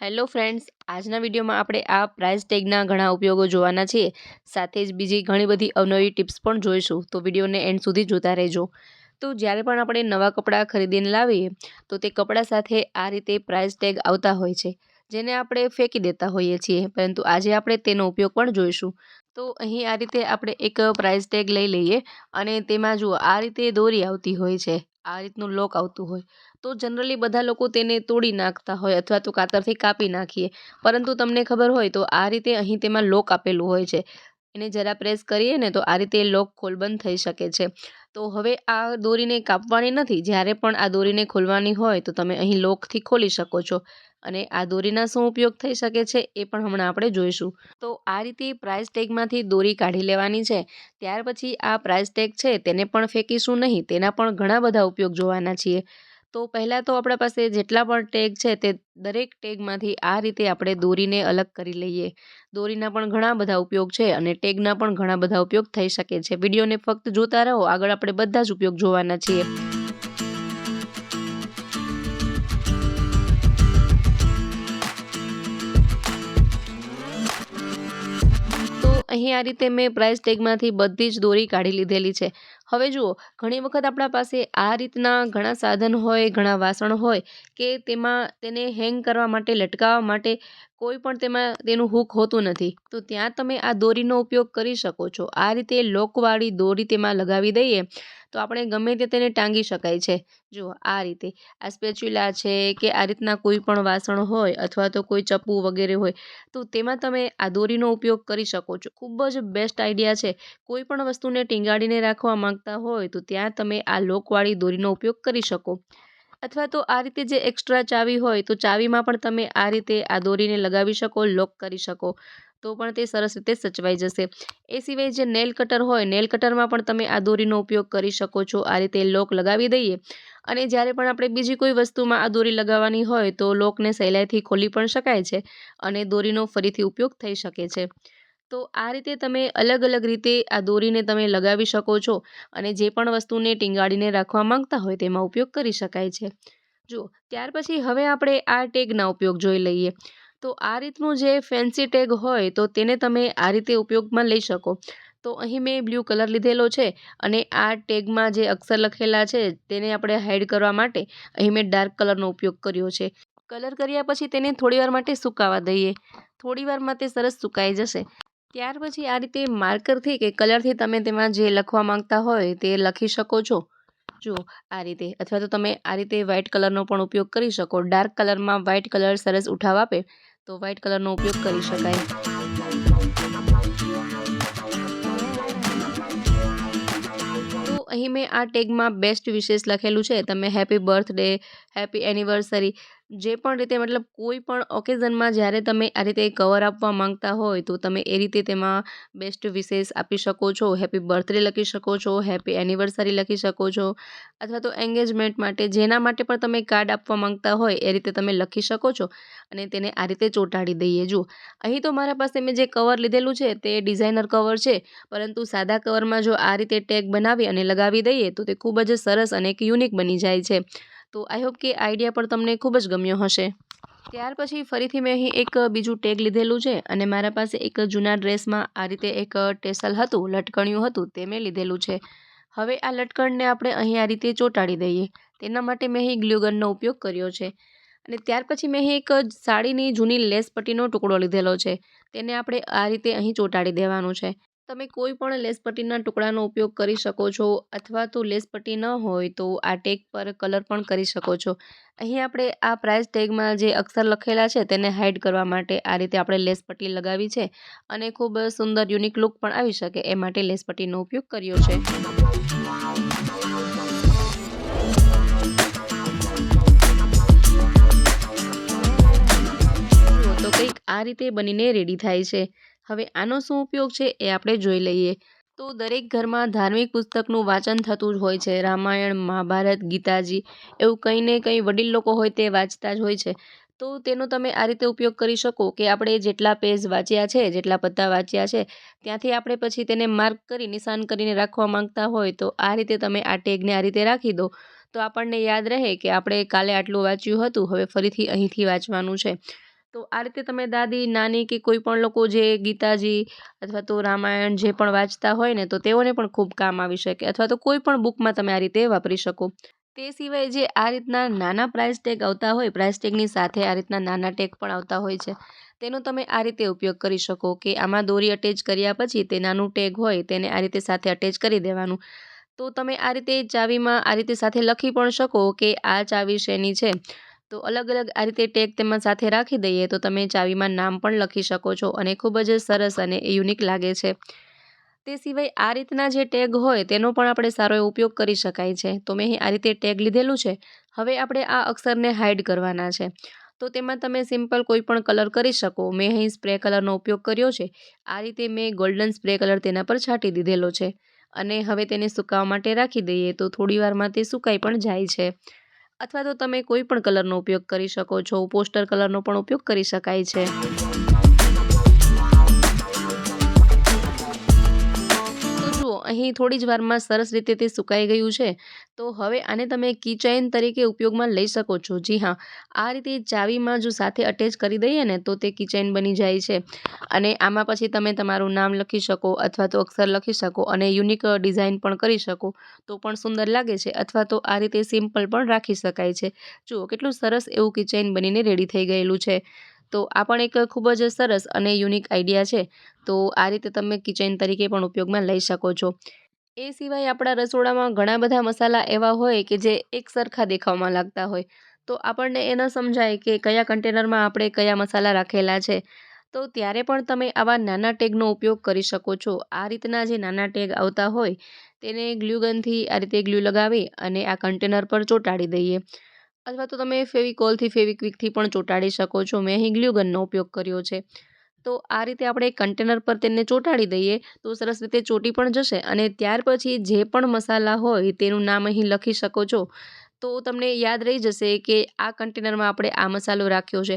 Hello friends, આજના વિડીયોમાં આપણે આ પ્રાઇસ ટેગના ઘણા ઉપયોગો જોવાના છીએ. સાથે જ બીજી ઘણી બધી અવનવી ટિપ્સ પણ જોઈશું, તો વિડીયોને એન્ડ સુધી જોતા રહેજો. તો જ્યારે પણ આપણે નવા કપડાં ખરીદીને લાવીએ, તો તે કપડાં સાથે આ રીતે પ્રાઇસ ટેગ આવતા હોય છે, જેને આપણે ફેંકી દેતા હોઈએ છીએ, પરંતુ આજે આપણે તેનો ઉપયોગ પણ જોઈશું. તો અહીં આ રીતે આપણે એક પ્રાઇસ ટેગ લઈ લઈએ અને તેમાં જુઓ, આ રીતે દોરી આવતી હોય છે, આ રીતનું લોક આવતું હોય. તો જનરલી બધા લોકો તેને તોડી નાખતા હોય અથવા તો કાતરથી કાપી નાખીએ. પરંતુ તમને ખબર હોય તો આ રીતે અહીં તેમાં લોક આપેલું હોય છે. એને જરા પ્રેસ કરીએ ને તો આ રીતે લોક ખોલબંધ થઈ શકે છે. તો હવે આ દોરીને કાપવાની નથી. જ્યારે પણ આ દોરીને ખોલવાની હોય તો તમે અહીં લોકથી ખોલી શકો છો. અને આ દોરીના શું ઉપયોગ થઈ શકે છે એ પણ હમણાં આપણે જોઈશું. તો આ રીતે પ્રાઇસ ટેગમાંથી દોરી કાઢી લેવાની છે. ત્યાર પછી આ પ્રાઇસ ટેગ છે તેને પણ ફેંકીશું નહીં. તેના પણ ઘણા બધા ઉપયોગ જોવાના છીએ. તો પહેલાં તો આપણા પાસે જેટલા પણ ટેગ છે તે દરેક ટેગમાંથી આ રીતે આપણે દોરીને અલગ કરી લઈએ. દોરીના પણ ઘણા બધા ઉપયોગ છે અને ટેગના પણ ઘણા બધા ઉપયોગ થઈ શકે છે. વિડીયોને ફક્ત જોતા રહો, આગળ આપણે બધા જ ઉપયોગ જોવાના છીએ. અહીં આ રીતે મેં પ્રાઇસ ટેગમાંથી બધી જ દોરી કાઢી લીધેલી છે. હવે જુઓ, ઘણી વખત આપણા પાસે આ રીતના ઘણા સાધન હોય, ઘણા વાસણ હોય કે તેમાં તેને હેંગ કરવા માટે, લટકાવવા માટે કોઈ પણ તેમાં તેનું હૂક હોતું નથી. તો ત્યાં તમે આ દોરીનો ઉપયોગ કરી શકો છો. આ રીતે લોકવાળી દોરી તેમાં લગાવી દઈએ તો આપણે ગમે તે તેને ટાંગી શકાય છે. જુઓ, આ રીતે. આ સ્પેચ્યુલા છે કે આ રીતના કોઈ પણ વાસણ હોય અથવા તો કોઈ ચપ્પુ વગેરે હોય, તો તેમાં તમે આ દોરીનો ઉપયોગ કરી શકો છો. ખૂબ જ બેસ્ટ આઈડિયા છે. કોઈ પણ વસ્તુને ટીંગાડીને રાખવા માંગતા હોય તો ત્યાં તમે આ લોકવાળી દોરીનો ઉપયોગ કરી શકો. અથવા તો આ રીતે જે એક્સ્ટ્રા ચાવી હોય તો ચાવીમાં પણ તમે આ રીતે આ દોરીને લગાવી શકો, લોક કરી શકો. તો પણ તે સરસ રીતે સચવાઈ જશે. એ સિવાય જે નેલ કટર હોય, નેલ કટરમાં પણ તમે આ દોરીનો ઉપયોગ કરી શકો છો. આ રીતે લોક લગાવી દઈએ. અને જ્યારે પણ આપણે બીજી કોઈ વસ્તુમાં આ દોરી લગાવવાની હોય, તો લોકને સહેલાઈથી ખોલી પણ શકાય છે અને દોરીનો ફરીથી ઉપયોગ થઈ શકે છે. તો આ રીતે તમે અલગ અલગ રીતે આ દોરીને તમે લગાવી શકો છો અને જે પણ વસ્તુને ટીંગાડીને રાખવા માંગતા હોય તેમાં ઉપયોગ કરી શકાય છે. જુઓ, ત્યાર પછી હવે આપણે આ ટેગના ઉપયોગ જોઈ લઈએ. તો આ રીતનું જે ફેન્સી ટેગ હોય તો તેને તમે આ રીતે ઉપયોગમાં લઈ શકો. તો અહીં મેં બ્લુ કલર લીધેલો છે અને આ ટેગમાં જે અક્ષર લખેલા છે તેને આપણે હાઈડ કરવા માટે અહીં મેં ડાર્ક કલરનો ઉપયોગ કર્યો છે. કલર કર્યા પછી તેને થોડીવાર માટે સુકાવા દઈએ. થોડીવારમાં તે સરસ સુકાઈ જશે. ત્યાર પછી આ રીતે માર્કરથી કે કલરથી તમે તેમાં જે લખવા માંગતા હોય તે લખી શકો છો. જુઓ આ રીતે અથવા તો તમે આ રીતે વ્હાઇટ કલરનો પણ ઉપયોગ કરી શકો. ડાર્ક કલરમાં વ્હાઇટ કલર સરસ ઉઠાવ આપે. તો વ્હાઇટ કલરનો ઉપયોગ કરી શકાય. તો અહીં મેં આ ટેગમાં બેસ્ટ વિશેષ લખેલું છે. તમે હેપી બર્થડે હેપી એનિવર્સરી જે પણ રીતે મતલબ કોઈ પણ ઓકેઝનમાં જ્યારે તમે આ રીતે કવર આપવા માંગતા હોય તો તમે એ રીતે તેમાં બેસ્ટ વિશેષ આપી શકો છો. હેપી બર્થડે લખી શકો છો, હેપી એનિવર્સરી લખી શકો છો અથવા તો એન્ગેજમેન્ટ માટે જેના માટે પણ તમે કાર્ડ આપવા માંગતા હોય એ રીતે તમે લખી શકો છો અને તેને આ રીતે ચોંટાડી દઈએ. જુઓ, અહીં તો મારા પાસે મેં જે કવર લીધેલું છે તે ડિઝાઇનર કવર છે, પરંતુ સાદા કવરમાં જો આ રીતે ટેગ બનાવી અને લગાવી દઈએ તો તે ખૂબ જ સરસ અને એક યુનિક બની જાય છે. તો આઈ હોપ કે આઈડિયા પણ તમને ખૂબ જ ગમ્યો હશે. ત્યાર પછી ફરીથી મેં અહીં એક બીજું ટેગ લીધેલું છે અને મારા પાસે એક જૂના ડ્રેસમાં આ રીતે એક ટેસલ હતું, લટકણિયું હતું તે મેં લીધેલું છે. હવે આ લટકણને આપણે અહીં આ રીતે ચોંટાડી દઈએ. તેના માટે મેં અહીં ગ્લુગનનો ઉપયોગ કર્યો છે. અને ત્યાર પછી મેં અહીં એક સાડીની જૂની લેસ પટ્ટીનો ટુકડો લીધેલો છે. તેને આપણે આ રીતે અહીં ચોંટાડી દેવાનું છે. તમે કોઈ પણ લેસ પટ્ટીના ટુકડાનો ઉપયોગ કરી શકો છો અથવા તો લેસ પટ્ટી ન હોય તો આ ટેગ પર કલર પણ કરી શકો છો. અહીં આપણે આ પ્રાઇસ ટેગમાં જે અક્ષર લખેલા છે તેને હાઇડ કરવા માટે આ રીતે આપણે લેસ પટ્ટી લગાવી છે અને ખૂબ સુંદર યુનિક લુક પણ આવી શકે એ માટે લેસ પટ્ટીનો ઉપયોગ કર્યો છે. તો કંઈક આ રીતે બનીને રેડી થાય છે. હવે આનો શું ઉપયોગ છે એ આપણે જોઈ લઈએ. તો દરેક ઘરમાં ધાર્મિક પુસ્તકનું વાંચન થતું જ હોય છે. રામાયણ, મહાભારત, ગીતાજી એવું કંઈ ને કંઈ વડીલ લોકો હોય તે વાંચતા જ હોય છે. તો તેનો તમે આ રીતે ઉપયોગ કરી શકો કે આપણે જેટલા પેજ વાંચ્યા છે, જેટલા પત્તા વાંચ્યા છે, ત્યાંથી આપણે પછી તેને માર્ક કરી, નિશાન કરીને રાખવા માંગતા હોય તો આ રીતે તમે આ ટેગને આ રીતે રાખી દો. તો આપણને યાદ રહે કે આપણે કાલે આટલું વાંચ્યું હતું, હવે ફરીથી અહીંથી વાંચવાનું છે. તો આ રીતે તમે દાદી, નાની કે કોઈ પણ લોકો જે ગીતાજી અથવા તો રામાયણ જે પણ વાંચતા હોય ને, તો તેઓને પણ ખૂબ કામ આવી શકે અથવા તો કોઈ પણ બુકમાં તમે આ રીતે વાપરી શકો. તે સિવાય જે આ રીતના નાના પ્રાઇસ ટેગ આવતા હોય પ્રાઇસ ટેગની સાથે આ રીતના નાના ટેગ પણ આવતા હોય છે, તેનો તમે આ રીતે ઉપયોગ કરી શકો કે આમાં દોરી અટેચ કર્યા પછી તે નાનું ટેગ હોય તેને આ રીતે સાથે અટેચ કરી દેવાનું. તો તમે આ રીતે ચાવીમાં આ રીતે સાથે લખી પણ શકો કે આ ચાવી શેની છે? તો અલગ અલગ આ રીતે ટેગ તેમાં સાથે રાખી દઈએ તો તમે ચાવીમાં નામ પણ લખી શકો છો અને ખૂબ જ સરસ અને યુનિક લાગે છે. તે સિવાય આ રીતના જે ટેગ હોય તેનો પણ આપણે સારો એવો ઉપયોગ કરી શકાય છે. તો મેં આ રીતે ટેગ લીધેલું છે. હવે આપણે આ અક્ષરને હાઇડ કરવાના છે. તો તેમાં તમે સિમ્પલ કોઈ પણ કલર કરી શકો. મેં અહીં સ્પ્રે કલરનો ઉપયોગ કર્યો છે. આ રીતે મેં ગોલ્ડન સ્પ્રે કલર તેના પર છાંટી દીધેલો છે. અને હવે તેને સુકાવવા માટે રાખી દઈએ તો થોડી વારમાં તે સુકાઈ પણ જાય છે. અથવા તો તમે કોઈ પણ કલરનો ઉપયોગ કરી શકો છો. પોસ્ટર કલરનો પણ ઉપયોગ કરી શકાય છે. અહીં થોડી જ વારમાં સરસ રીતે તે સુકાઈ ગયું છે. તો હવે આને તમે કીચેન તરીકે ઉપયોગમાં લઈ શકો છો. જી હા, આ રીતે ચાવીમાં જો સાથે અટેચ કરી દઈએ ને, તો તે કિચેન બની જાય છે. અને આમાં પછી તમે તમારું નામ લખી શકો અથવા તો અક્ષર લખી શકો અને યુનિક ડિઝાઇન પણ કરી શકો. તો પણ સુંદર લાગે છે અથવા તો આ રીતે સિમ્પલ પણ રાખી શકાય છે. જુઓ, કેટલું સરસ એવું કિચેન બનીને રેડી થઈ ગયેલું છે. તો આ પણ એક ખૂબ જ સરસ અને યુનિક આઈડિયા છે. તો આ રીતે તમે કિચન તરીકે પણ ઉપયોગમાં લઈ શકો છો. એ સિવાય આપણા રસોડામાં ઘણા બધા મસાલા એવા હોય કે જે એક સરખા દેખાવમાં લાગતા હોય. તો આપણને એ ન સમજાય કે કયા કન્ટેનરમાં આપણે કયા મસાલા રાખેલા છે. તો ત્યારે પણ તમે આવા નાના ટેગનો ઉપયોગ કરી શકો છો. આ રીતના જે નાના ટેગ આવતા હોય, તેને ગ્લુગનથી આ રીતે ગ્લુ લગાવી અને આ કન્ટેનર પર ચોંટાડી દઈએ. અથવા તો તમે ફેવિકોલથી, ફેવિક્વિકથી પણ ચોંટાડી શકો છો. મેં અહીં ગ્લ્યુગનનો ઉપયોગ કર્યો છે. તો આ રીતે આપણે કન્ટેનર પર તેને ચોંટાડી દઈએ તો સરસ રીતે ચોંટી પણ જશે અને ત્યાર પછી જે પણ મસાલા હોય તેનું નામ અહીં લખી શકો છો. તો તમને યાદ રહી જશે કે આ કન્ટેનરમાં આપણે આ મસાલો રાખ્યો છે.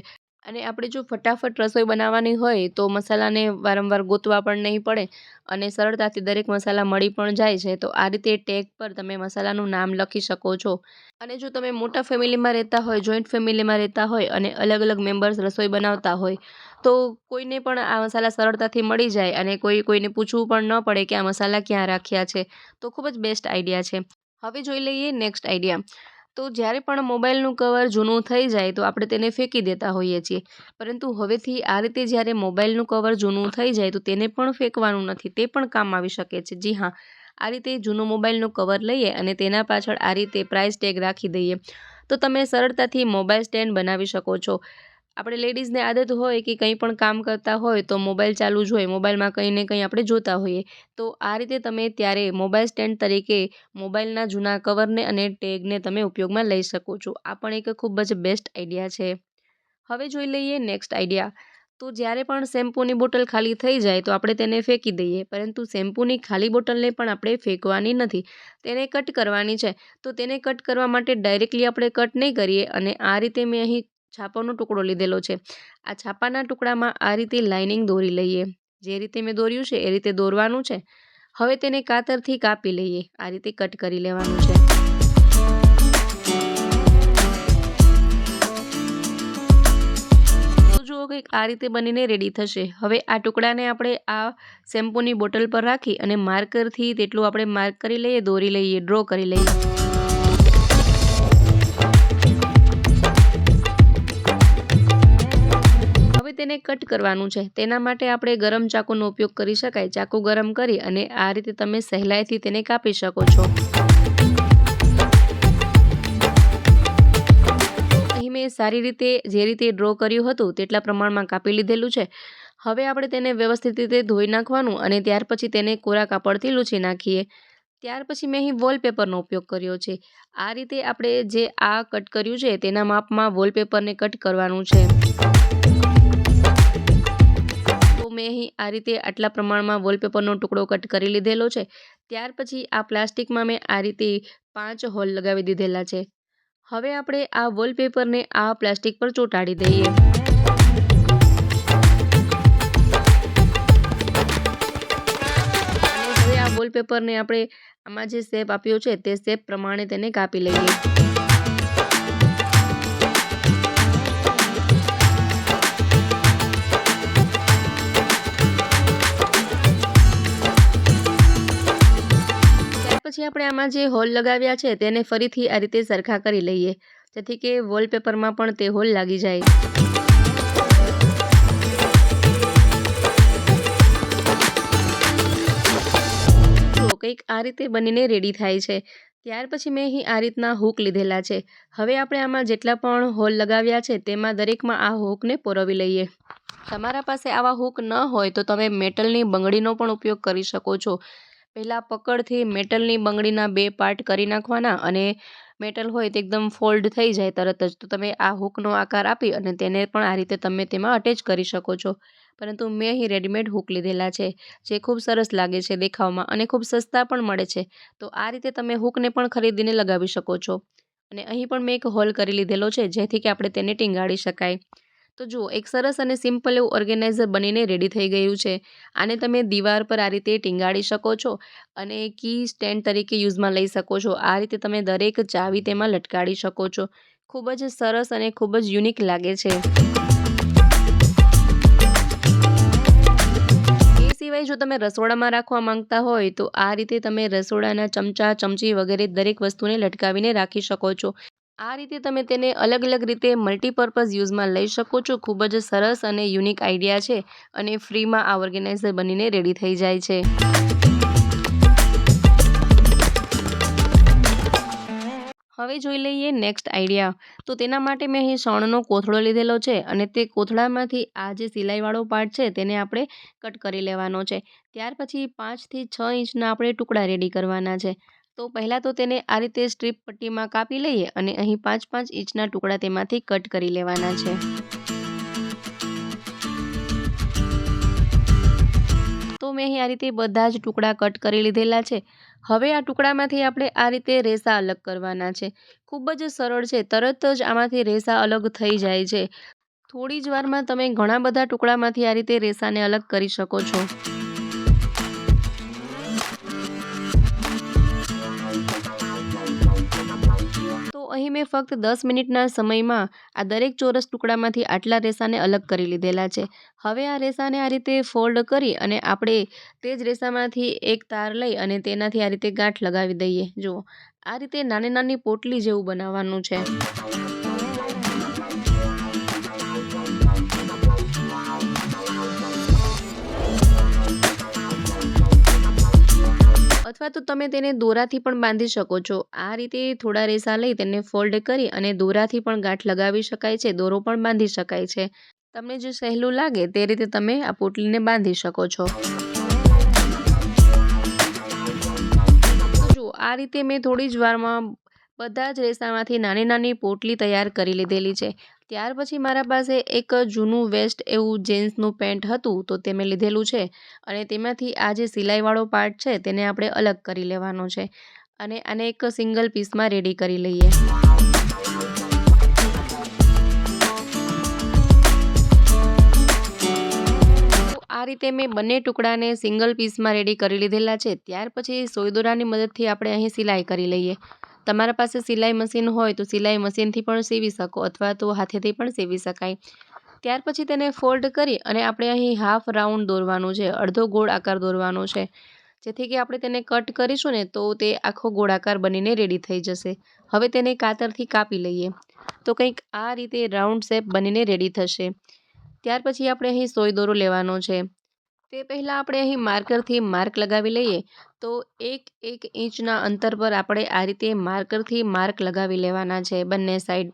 અને આપણે જો ફટાફટ રસોઈ બનાવવાની હોય તો મસાલાને વારંવાર ગોતવા પણ નહીં પડે અને સરળતાથી દરેક મસાલા મળી પણ જાય છે. તો આ રીતે ટેગ પર તમે મસાલાનું નામ લખી શકો છો. અને જો તમે મોટા ફેમિલીમાં રહેતા હોય, જોઈન્ટ ફેમિલીમાં રહેતા હોય અને અલગ અલગ મેમ્બર્સ રસોઈ બનાવતા હોય, તો કોઈને પણ આ મસાલા સરળતાથી મળી જાય અને કોઈ કોઈને પૂછવું પણ ન પડે કે આ મસાલા ક્યાં રાખ્યા છે. તો ખૂબ જ બેસ્ટ આઈડિયા છે. હવે જોઈ લઈએ નેક્સ્ટ આઈડિયા. તો જ્યારે પણ મોબાઈલનું કવર જૂનું થઈ જાય તો આપણે તેને ફેંકી દેતા હોઈએ છીએ. પરંતુ હવેથી આ રીતે જ્યારે મોબાઈલનું કવર જૂનું થઈ જાય તો તેને પણ ફેંકવાનું નથી, તે પણ કામ આવી શકે છે. જી હા, આ રીતે જૂનું મોબાઈલનું કવર લઈએ અને તેના પાછળ આ રીતે પ્રાઇસ ટેગ રાખી દઈએ. તો તમે સરળતાથી મોબાઈલ સ્ટેન્ડ બનાવી શકો છો. આપણે લેડીઝને આદત હોય કે કંઈ પણ કામ કરતા હોય તો મોબાઈલ ચાલુ જ હોય, મોબાઈલમાં કંઈ ને કંઈ આપણે જોતા હોઈએ. તો આ રીતે તમે ત્યારે મોબાઈલ સ્ટેન્ડ તરીકે મોબાઈલના જૂના કવરને અને ટેગને તમે ઉપયોગમાં લઈ શકો છો. આ પણ એક ખૂબ જ બેસ્ટ આઈડિયા છે. હવે જોઈ લઈએ નેક્સ્ટ આઈડિયા. તો જ્યારે પણ શેમ્પૂની બોટલ ખાલી થઈ જાય તો આપણે તેને ફેંકી દઈએ, પરંતુ શેમ્પૂની ખાલી બોટલને પણ આપણે ફેંકવાની નથી. તેને કટ કરવાની છે. તો તેને કટ કરવા માટે ડાયરેક્ટલી આપણે કટ નહીં કરીએ અને આ રીતે મેં અહીં છાપાનો ટુકડો લીધેલો છે. આ છાપાના ટુકડામાં આ રીતે લાઇનિંગ દોરી લઈએ. જે રીતે મેં દોર્યું છે, એ રીતે દોરવાનું છે. હવે તેને કાતરથી કાપી લઈએ. આ રીતે કટ કરી લેવાનું છે. જુઓ કંઈક આ રીતે બનીને રેડી થશે. હવે આ ટુકડાને આપણે આ શેમ્પૂની બોટલ પર રાખી અને માર્કરથી તેટલું આપણે માર્ક કરી લઈએ, દોરી લઈએ ડ્રો કરી લઈએ. તેને કટ કરવાનું છે. તેના માટે આપણે ગરમ ચાકુનો ઉપયોગ કરી શકાય. ચાકુ ગરમ કરી અને આ રીતે તમે સહેલાઈથી તેને કાપી શકો છો. અહીં મેં સારી રીતે, જે રીતે ડ્રો કર્યું હતું તેટલા પ્રમાણમાં કાપી લીધેલું છે. હવે આપણે તેને વ્યવસ્થિત રીતે ધોઈ નાખવાનું અને ત્યાર પછી તેને કોરા કાપડથી લૂછી નાખીએ. ત્યાર પછી મેં અહીં વોલપેપરનો ઉપયોગ કર્યો છે. આ રીતે આપણે જે આ કટ કર્યું છે તેના માપમાં વોલપેપરને કટ કરવાનું છે. મેં અહીં આ રીતે આટલા પ્રમાણમાં વોલપેપરનો ટુકડો કટ કરી લીધેલો છે. ત્યાર પછી આ પ્લાસ્ટિકમાં મેં આ રીતે પાંચ હોલ લગાવી દીધેલા છે. હવે આપણે આ વોલપેપરને આ પ્લાસ્ટિક પર ચોંટાડી દઈએ. હવે આ વોલપેપરને આપણે આમાં જે શેપ આપ્યો છે તે શેપ પ્રમાણે તેને કાપી લઈએ. પછી આપણે આમાં જે હોલ લગાવ્યા છે તેને ફરીથી આ રીતે સરખા કરી લઈએ, જેથી કે વોલપેપરમાં પણ તે હોલ લાગી જાય. કંઈક આ રીતે બનીને રેડી થાય છે. ત્યાર પછી મેં અહીં આ રીતના હૂક લીધેલા છે. હવે આપણે આમાં જેટલા પણ હોલ લગાવ્યા છે તેમાં દરેકમાં આ હૂકને પોરવી લઈએ. તમારા પાસે આવા હૂક ન હોય તો તમે મેટલની બંગડીનો પણ ઉપયોગ કરી શકો છો. પહેલાં પકડથી મેટલની બંગડીના બે પાર્ટ કરી નાખવાના અને મેટલ હોય તે એકદમ ફોલ્ડ થઈ જાય તરત જ. તો તમે આ હૂકનો આકાર આપી અને તેને પણ આ રીતે તમે તેમાં અટેચ કરી શકો છો. પરંતુ મેં અહીં રેડીમેડ હૂક લીધેલા છે, જે ખૂબ સરસ લાગે છે દેખાવમાં અને ખૂબ સસ્તા પણ મળે છે. તો આ રીતે તમે હૂકને પણ ખરીદીને લગાવી શકો છો. અને અહીં પણ મેં એક હોલ કરી લીધેલો છે, જેથી કે આપણે તેને ટીંગાળી શકાય. તો જુઓ, એક સરસ અને સિમ્પલ એવું ઓર્ગેનાઇઝર બનીને રેડી થઈ ગયું છે. આને તમે દીવાર પર આ રીતે ટીંગાડી શકો છો અને કી સ્ટેન્ડ તરીકે યુઝમાં લઈ શકો છો. આ રીતે તમે દરેક ચાવી તેમાં લટકાડી શકો છો. ખૂબ જ સરસ અને ખૂબ જ યુનિક લાગે છે. એ સિવાય જો તમે રસોડામાં રાખવા માંગતા હોય તો આ રીતે તમે રસોડાના ચમચા, ચમચી વગેરે દરેક વસ્તુને લટકાવીને રાખી શકો છો. આ રીતે તમે તેને અલગ અલગ રીતે મલ્ટીપર્પઝ યુઝમાં લઈ શકો છો. ખૂબ જ સરસ અને યુનિક આઈડિયા છે અને ફ્રીમાં આ ઓર્ગેનાઇઝર બનીને રેડી થઈ જાય છે. હવે જોઈ લઈએ નેક્સ્ટ આઈડિયા તો તેના માટે મેં અહીં શણનો કોથળો લીધેલો છે અને તે કોથળામાંથી આ જે સિલાઈવાળો પાર્ટ છે તેને આપણે કટ કરી લેવાનો છે. ત્યાર પછી પાંચથી છ ઇંચના આપણે ટુકડા રેડી કરવાના છે. તો પહેલાં તો તેને આ રીતે સ્ટ્રીપ પટ્ટીમાં કાપી લઈએ અને અહીં પાંચ પાંચ ઇંચના ટુકડા તેમાંથી કટ કરી લેવાના છે. તો મેં અહીં આ રીતે બધા જ ટુકડા કટ કરી લીધેલા છે. હવે આ ટુકડામાંથી આપણે આ રીતે રેસા અલગ કરવાના છે. ખૂબ જ સરળ છે, તરત જ આમાંથી રેસા અલગ થઈ જાય છે. થોડી જ વારમાં તમે ઘણા બધા ટુકડામાંથી આ રીતે રેસાને અલગ કરી શકો છો. અહીં મેં ફક્ત દસ મિનિટના સમયમાં આ દરેક ચોરસ ટુકડામાંથી આટલા રેસાને અલગ કરી લીધેલા છે. હવે આ રેસાને આ રીતે ફોલ્ડ કરી અને આપણે તે જ રેસામાંથી એક તાર લઈ અને તેનાથી આ રીતે ગાંઠ લગાવી દઈએ. જુઓ, આ રીતે નાની નાની પોટલી જેવું બનાવવાનું છે. અથવા તો તમે તેને દોરાથી પણ બાંધી શકો છો. આ રીતે થોડા રેસા લઈ તેને ફોલ્ડ કરી અને દોરાથી પણ ગાંઠ લગાવી શકાય છે, દોરો પણ બાંધી શકાય છે. તમને જે સહેલું લાગે તે રીતે તમે આ પોટલીને બાંધી શકો છો. જો આ રીતે મેં થોડી જ વારમાં બધા જ રેસામાંથી નાની નાની પોટલી તૈયાર કરી લીધેલી છે. ત્યાર પછી મારા પાસે એક જૂનું વેસ્ટ એવું જીન્સનું પેન્ટ હતું, તો તે મેં લીધેલું છે. અને તેમાંથી આ જે સિલાઈવાળો પાર્ટ છે, તેને આપણે અલગ કરી લેવાનો છે. અને આને એક સિંગલ પીસમાં રેડી કરી લઈએ. આ રીતે મેં બંને ટુકડાને સિંગલ પીસમાં રેડી કરી લીધેલા છે. ત્યાર પછી સોયદોરાની મદદથી આપણે અહીં સિલાઈ કરી લઈએ. તમારા પાસે સિલાઈ મશીન હોય તો સિલાઈ મશીનથી પણ સીવી શકો અથવા તો હાથેથી પણ સીવી શકાય. ત્યાર પછી તેને ફોલ્ડ કરી અને આપણે અહીં હાફ રાઉન્ડ દોરવાનું છે, અડધો ગોળ આકાર દોરવાનો છે. જેથી કે આપણે તેને કટ કરીશું ને તો તે આખો ગોળાકાર બનીને રેડી થઈ જશે. હવે તેને કાતરથી કાપી લઈએ. તો કંઈક આ રીતે રાઉન્ડ શેપ બનીને રેડી થશે. ત્યાર પછી આપણે અહીં સોય દોરો લેવાનો છે. તે પહેલાં આપણે અહીં માર્કરથી માર્ક લગાવી લઈએ, તો એક એક ઇંચના અંતર પર આપણે આ રીતે માર્કરથી માર્ક લગાવી લેવાના છે બંને સાઈડ.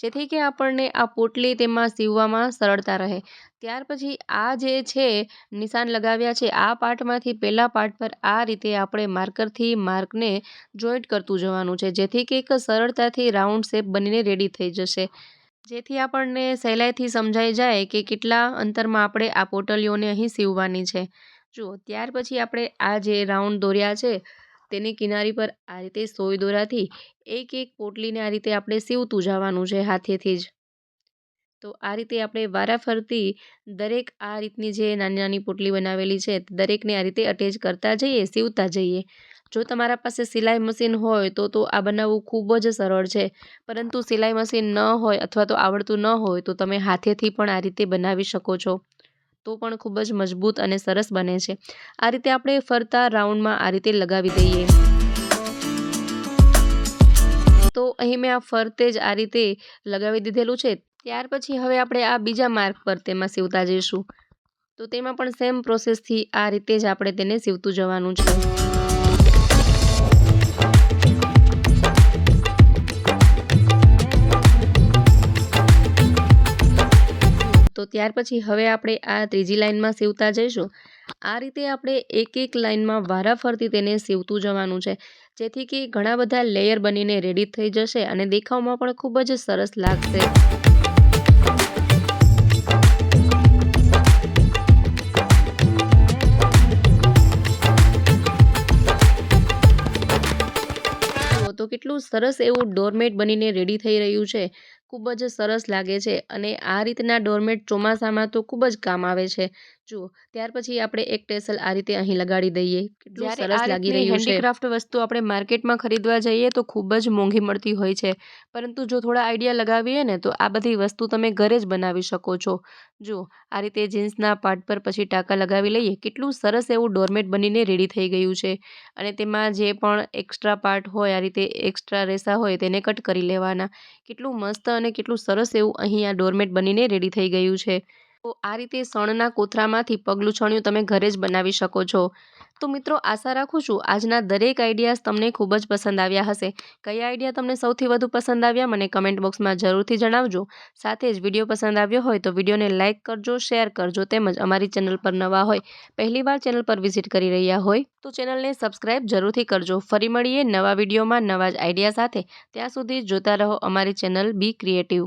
જેથી કે આપણને આ પોટલી તેમાં સીવવામાં સરળતા રહે. ત્યાર પછી આ જે છે, નિશાન લગાવ્યા છે, આ પાર્ટમાંથી પહેલા પાર્ટ પર આ રીતે આપણે માર્કરથી માર્કને જોઈન્ટ કરતું જવાનું છે. જેથી કે એક સરળતાથી રાઉન્ડ શેપ બનીને રેડી થઈ જશે. જેથી આપણને સહેલાઈથી સમજાઈ જાય કે કેટલા અંતરમાં આપણે આ પોટલીઓને અહીં સીવવાની છે. જુઓ, ત્યાર પછી આપણે આ જે રાઉન્ડ દોર્યા છે, તેની કિનારી પર આ રીતે સોય દોરાથી એક એક પોટલીને આ રીતે આપણે સીવતું જવાનું છે હાથેથી જ. તો આ રીતે આપણે વારાફરતી દરેક આ રીતની જે નાની નાની પોટલી બનાવેલી છે, દરેકને આ રીતે અટેચ કરતા જઈએ, સીવતા જઈએ. જો તમારા પાસે સિલાઈ મશીન હોય તો તો આ બનાવવું ખૂબ જ સરળ છે. પરંતુ સિલાઈ મશીન ન હોય અથવા તો આવડતું ન હોય તો તમે હાથેથી પણ આ રીતે બનાવી શકો છો. તો પણ ખૂબ જ મજબૂત અને સરસ બને છે. આ રીતે આપણે ફરતા રાઉન્ડમાં આ રીતે લગાવી દઈએ. તો અહીં મેં આ ફરતે જ આ રીતે લગાવી દીધેલું છે. ત્યાર પછી હવે આપણે આ બીજા માર્ક પર તેમાં સીવતા જઈશું. તો તેમાં પણ સેમ પ્રોસેસથી આ રીતે જ આપણે તેને સીવતું જવાનું છે. ત્યાર પછી હવે આપણે આ ત્રીજી લાઇનમાં સીવતા જઈશું. આ રીતે આપણે એક એક લાઇનમાં વારાફરતી તેને સીવતું જવાનું છે. જેથી કે ઘણા બધા લેયર બનીને રેડી થઈ જશે અને દેખાવમાં પણ ખૂબ જ સરસ લાગશે. તો કેટલું સરસ એવું ડોરમેટ બનીને રેડી થઈ રહ્યું છે. ખૂબ જ સરસ લાગે છે અને આ રીતના ડોરમેટ ચોમાસામાં તો ખૂબ જ કામ આવે છે. જુઓ ત્યાર પછી આપણે એક ટેસલ આ રીતે અહીં લગાડી દઈએ. કેટલું સરસ લાગી રહ્યું છે. હેન્ડીક્રાફ્ટ વસ્તુ આપણે માર્કેટમાં ખરીદવા જઈએ તો ખૂબ જ મોંઘી મળતી હોય છે. પરંતુ જો થોડા આઈડિયા લગાવીએ ને તો આ બધી વસ્તુ તમે ઘરે જ બનાવી શકો છો. જુઓ આ રીતે જીન્સના પાર્ટ પર પછી ટાંકા લગાવી લઈએ. કેટલું સરસ એવું ડોરમેટ બનીને રેડી થઈ ગયું છે. અને તેમાં જે પણ એક્સ્ટ્રા પાર્ટ હોય આ રીતે એક્સ્ટ્રા રેસા હોય તેને કટ કરી લેવાના. કેટલું મસ્ત અને કેટલું સરસ એવું અહીં આ ડોરમેટ બનીને રેડી થઈ ગયું છે. તો આ રીતે સણના કોથરામાંથી પગલું છણિયું તમે ઘરે જ બનાવી શકો છો. તો મિત્રો, આશા રાખું છું આજના દરેક આઈડિયાઝ તમને ખૂબ જ પસંદ આવ્યા હશે. કયા આઈડિયા તમને સૌથી વધુ પસંદ આવ્યા મને કમેન્ટ બોક્સમાં જરૂરથી જણાવજો. સાથે જ વીડિયો પસંદ આવ્યો હોય તો વિડીયોને લાઇક કરજો, શેર કરજો તેમજ અમારી ચેનલ પર નવા હોય પહેલીવાર ચેનલ પર વિઝિટ કરી રહ્યા હોય તો ચેનલને સબસ્ક્રાઇબ જરૂરથી કરજો. ફરી મળીએ નવા વિડીયોમાં નવા જ આઈડિયા સાથે. ત્યાં સુધી જોતા રહો અમારી ચેનલ બી ક્રિએટિવ.